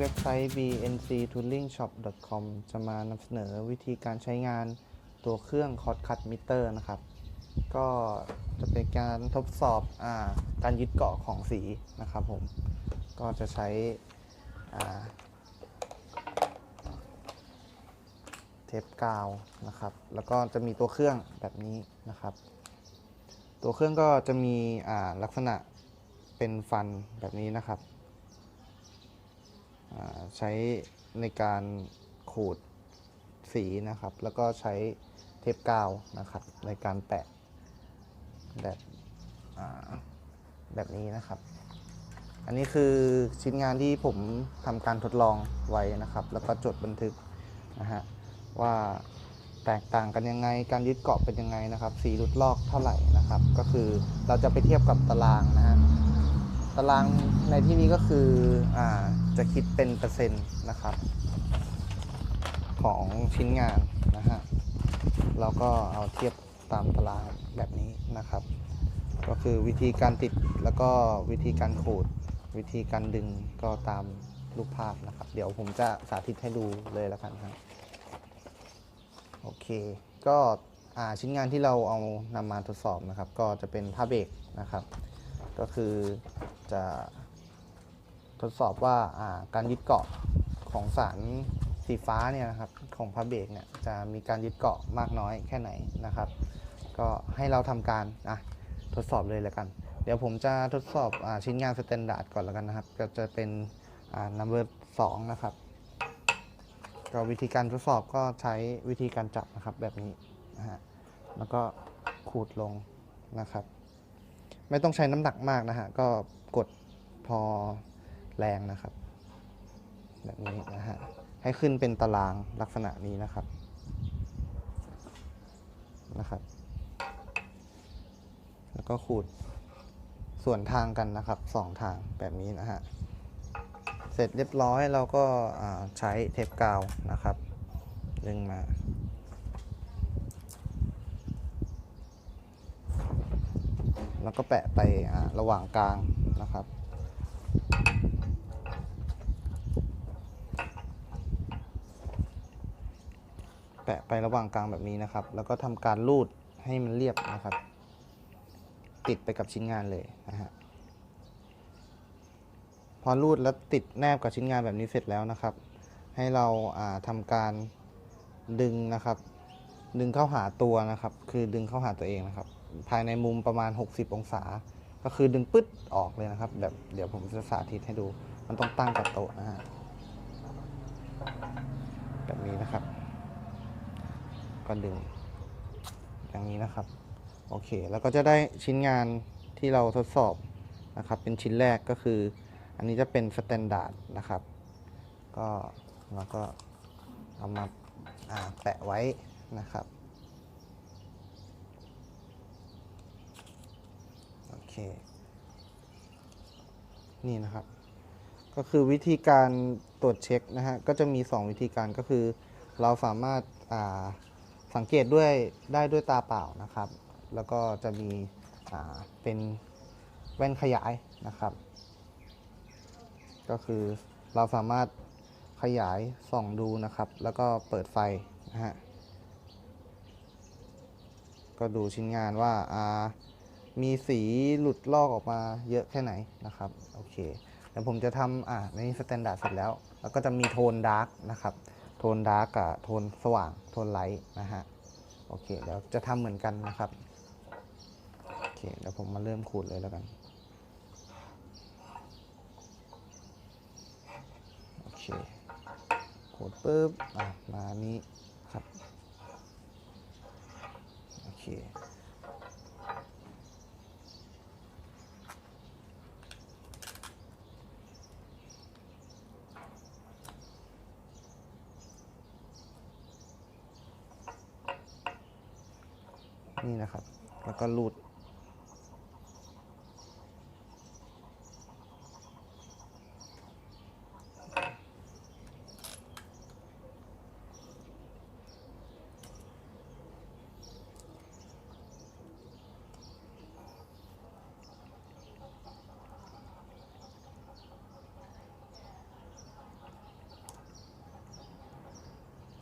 เว็บไซต์ bnctoolingshop.com จะมานำเสนอวิธีการใช้งานตัวเครื่อง c o ด Cut Meter นะครับ ก็จะเป็นการทดสอบอาการยึดเกาะของสีนะครับผม ก็จะใช้เทปกาวนะครับ แล้วก็จะมีตัวเครื่องแบบนี้นะครับ ตัวเครื่องก็จะมีลักษณะเป็นฟันแบบนี้นะครับ ใช้ในการขูดสีนะครับ แล้วก็ใช้เทปกาวนะครับ ในการแปะแบบแบบนี้นะครับ อันนี้คือชิ้นงานที่ผมทำการทดลองไว้นะครับ แล้วก็จดบันทึกนะฮะว่าแตกต่างกันยังไง การยึดเกาะเป็นยังไงนะครับ สีหลุดลอกเท่าไหร่นะครับ ก็คือเราจะไปเทียบกับตารางนะฮะารางในที่นี้ก็คืออจะคิดเป็นเปอร์เซ็นต์นะครับ ของชิ้นงานนะฮะเราก็เอาเทียบตามตารางแบบนี้นะครับ ก็คือวิธีการติดแล้วก็วิธีการขูด วิธีการดึงก็ตามรูปภาพนะครับ เดี๋ยวผมจะสาธิตให้ดูเลยแล้วกันครับโอเค ก็ชิ้นงานที่เราเอานำมาทดสอบนะครับ ก็จะเป็นผ้าเบรกนะครับ ก็คือจะทดสอบว่าการยึดเกาะของสารสีฟ้าเนี่ยนะครับของพระเบรกเนี่ยจะมีการยึดเกาะมากน้อยแค่ไหนนะครับ ก็ให้เราทำการอะทดสอบเลยแล้วกัน เดี๋ยวผมจะทดสอบอชิ้นงานสแตนดาร์ดก่อนแล้วกันนะครับ ก็จะเป็นอ่า number 2นะครับก็วิธีการทดสอบก็ใช้วิธีการจับนะครับแบบนี้นะฮะแล้วก็ขูดลงนะครับ ไม่ต้องใช้น้ำหนักมากนะฮะ ก็กดพอแรงนะครับ แบบนี้นะฮะ ให้ขึ้นเป็นตารางลักษณะนี้นะครับ นะครับ แล้วก็ขูดส่วนทางกันนะครับสองทางแบบนี้นะฮะ เสร็จเรียบร้อยเราก็ใช้เทปกาวนะครับ ดึงมา แล้วก็แปะไประหว่างกลางนะครับ แปะไประหว่างกลางแบบนี้นะครับ แล้วก็ทำการรูดให้มันเรียบนะครับ ติดไปกับชิ้นงานเลยนะฮะพอรูดแล้วติดแนบกับชิ้นงานแบบนี้เสร็จแล้วนะครับ ให้เราาทำการดึงนะครับ ดึงเข้าหาตัวนะครับ คือดึงเข้าหาตัวเองนะครับ ภายในมุมประมาณ 60 องศา ก็คือดึงปึ๊ดออกเลยนะครับ แบบเดี๋ยวผมจะสาธิตให้ดู มันต้องตั้งกับโต๊ะนะฮะแบบนี้นะครับ ก็ดึง อย่างนี้นะครับ โอเค แล้วก็จะได้ชิ้นงานที่เราทดสอบนะครับ เป็นชิ้นแรกก็คือ อันนี้จะเป็นสแตนดาร์ดนะครับ ก็เราก็เอามาอ่าแปะไว้นะครับ โอเค นี่นะครับ ก็คือวิธีการตรวจเช็คนะฮะ ก็จะมี 2 วิธีการก็คือ เราสามารถาสังเกตด้วยได้ด้วยตาเปล่านะครับ แล้วก็จะมีเป็นแว่นขยายนะครับ ก็คือเราสามารถขยายส่องดูนะครับ แล้วก็เปิดไฟนะฮะก็ดูชิ้นงานว่าอ่า มีสีหลุดลอกออกมาเยอะแค่ไหนนะครับโอเคเดี๋ยวผมจะทำอ่าในนี้สแตนดาร์ดเสร็จแล้ว แล้วก็จะมีโทนดาร์กนะครับโทนดาร์กกับโทนสว่างโทนไลท์นะฮะโอเคเดี๋ยวจะทำเหมือนกันนะครับโอเคเดี๋ยวผมมาเริ่มขูดเลยแล้วกันโอเคขูดปุ๊บอะมานี้ครับโอเค นี่นะครับ แล้วก็รูด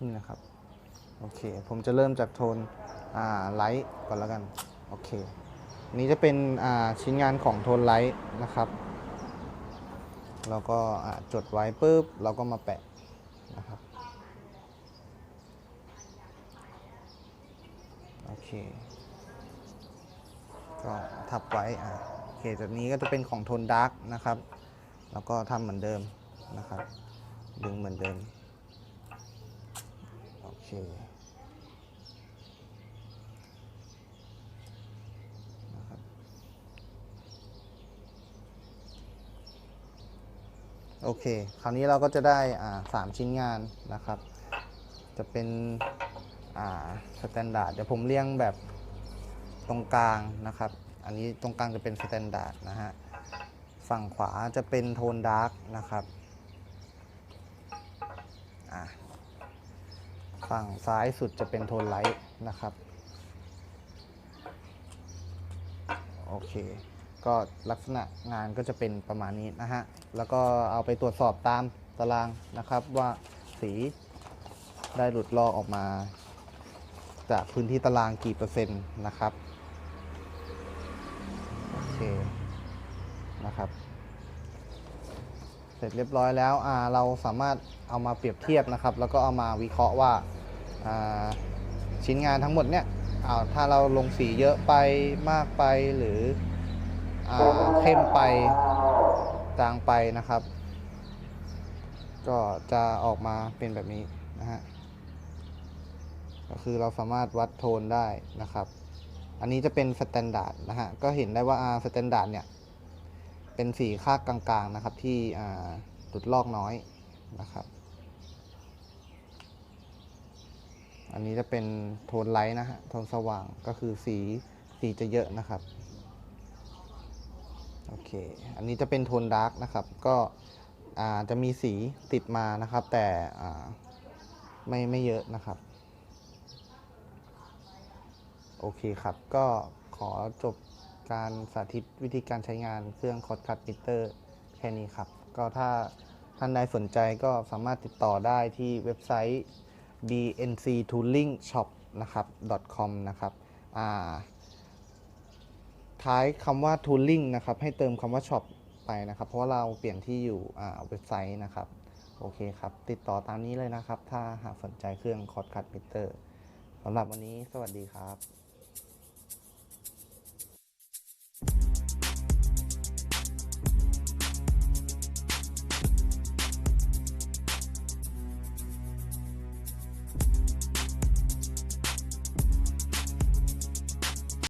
นี่นะครับ โอเค ผมจะเริ่มจากโทน อ่าไลท์ก่อนแล้วกัน โอเค นี้จะเป็นอ่าชิ้นงานของโทนไลท์นะครับเราก็จดไว้ปุ๊บเราก็มาแปะนะครับโอเคก็ทับไว้อ่าโอเคจากนี้ก็จะเป็นของโทนดาร์กนะครับ แล้วก็ทำเหมือนเดิมนะครับ ดึงเหมือนเดิม โอเคนะครับ โอเค คราวนี้เราก็จะได้อ่าสามชิ้นงานนะครับ จะเป็นอ่าสแตนดาร์ดเดี๋ยวผมเรียงแบบตรงกลางนะครับ อันนี้ตรงกลางจะเป็นสแตนดาร์ดนะฮะ ฝั่งขวาจะเป็นโทนดาร์กนะครับฝั่งซ้ายสุดจะเป็นโทนไลท์นะครับ โอเค ก็ลักษณะงานก็จะเป็นประมาณนี้นะฮะ แล้วก็เอาไปตรวจสอบตามตารางนะครับว่าสีได้หลุดลอกออกมา จากพื้นที่ตารางกี่เปอร์เซ็นต์นะครับ โอเคนะครับ เสร็จเรียบร้อยแล้วเราสามารถเอามาเปรียบเทียบนะครับ แล้วก็เอามาวิเคราะห์ว่าาชิ้นงานทั้งหมดเนี่ยถ้าเราลงสีเยอะไปมากไปหรือ เข้มไปจางไปนะครับ ก็จะออกมาเป็นแบบนี้นะฮะก็คือเราสามารถวัดโทนได้นะครับ อันนี้จะเป็นสแตนดาร์ดนะฮะ ก็เห็นได้ว่าสแตนดาร์ดเนี่ย เป็นสีค่ากลางๆนะครับ ที่อ่าหลุดลอกน้อยนะครับ อันนี้จะเป็นโทนไลท์นะฮะ โทนสว่างก็คือสีสีจะเยอะนะครับ โอเค อันนี้จะเป็นโทนดาร์กนะครับ ก็จะมีสีติดมานะครับ แต่ไม่ไม่เยอะนะครับ โอเคครับ ก็ขอจบการสาธิตวิธีการใช้งานเครื่องคอร์ดคัตมิเตอร์แค่นี้ครับ ก็ถ้าท่านใดสนใจก็สามารถติดต่อได้ที่เว็บไซต์ bnc tooling shop นะครับ .com นะครับ อ่า ท้ายคำว่า tooling นะครับ ให้เติมคำว่า shop ไปนะครับ เพราะว่าเราเปลี่ยนที่อยู่อ่าเว็บไซต์นะครับ โอเคครับ ติดต่อตามนี้เลยนะครับ ถ้าหากสนใจเครื่องคอร์ดคัดมิเตอร์สำหรับวันนี้สวัสดีครับ